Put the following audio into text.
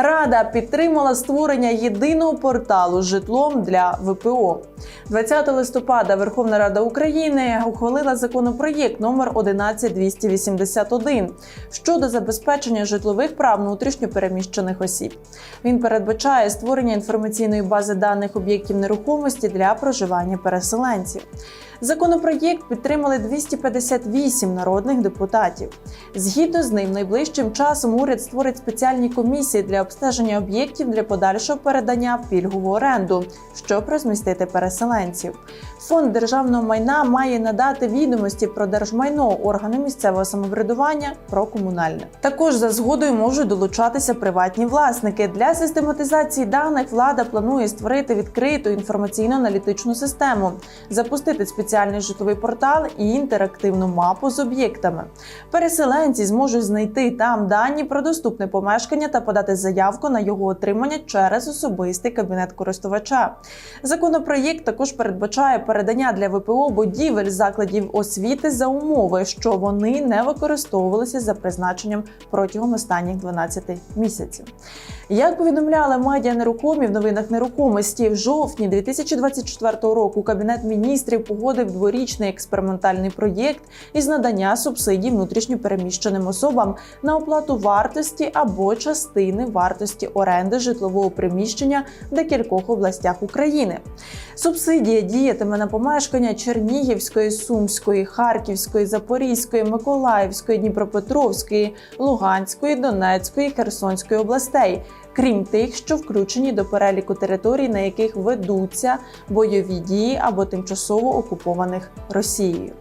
Рада підтримала створення єдиного порталу з житлом для ВПО. 20 листопада Верховна Рада України ухвалила законопроєкт номер 11281 щодо забезпечення житлових прав внутрішньопереміщених осіб. Він передбачає створення інформаційної бази даних об'єктів нерухомості для проживання переселенців. Законопроєкт підтримали 258 народних депутатів. Згідно з ним, найближчим часом уряд створить спеціальні комісії для обстеження об'єктів для подальшого передання в пільгову оренду, щоб розмістити переселенців. Фонд державного майна має надати відомості про держмайно органи місцевого самоврядування про комунальне. Також за згодою можуть долучатися приватні власники. Для систематизації даних влада планує створити відкриту інформаційно-аналітичну систему, запустити спеціальний житловий портал і інтерактивну мапу з об'єктами. Переселенці зможуть знайти там дані про доступне помешкання та подати заявку на його отримання через особистий кабінет користувача. Законопроєкт також передбачає передання для ВПО будівель закладів освіти за умови, що вони не використовувалися за призначенням протягом останніх 12 місяців. Як повідомляли медіа нерухомі в новинах нерухомості, в жовтні 2024 року Кабінет міністрів погодив дворічний експериментальний проєкт із надання субсидій внутрішньопереміщеним особам на оплату вартості або частини вартості оренди житлового приміщення в декількох областях України. Субсидія діятиме на помешкання Чернігівської, Сумської, Харківської, Запорізької, Миколаївської, Дніпропетровської, Луганської, Донецької, Херсонської областей. Крім тих, що включені до переліку територій, на яких ведуться бойові дії або тимчасово окупованих Росією.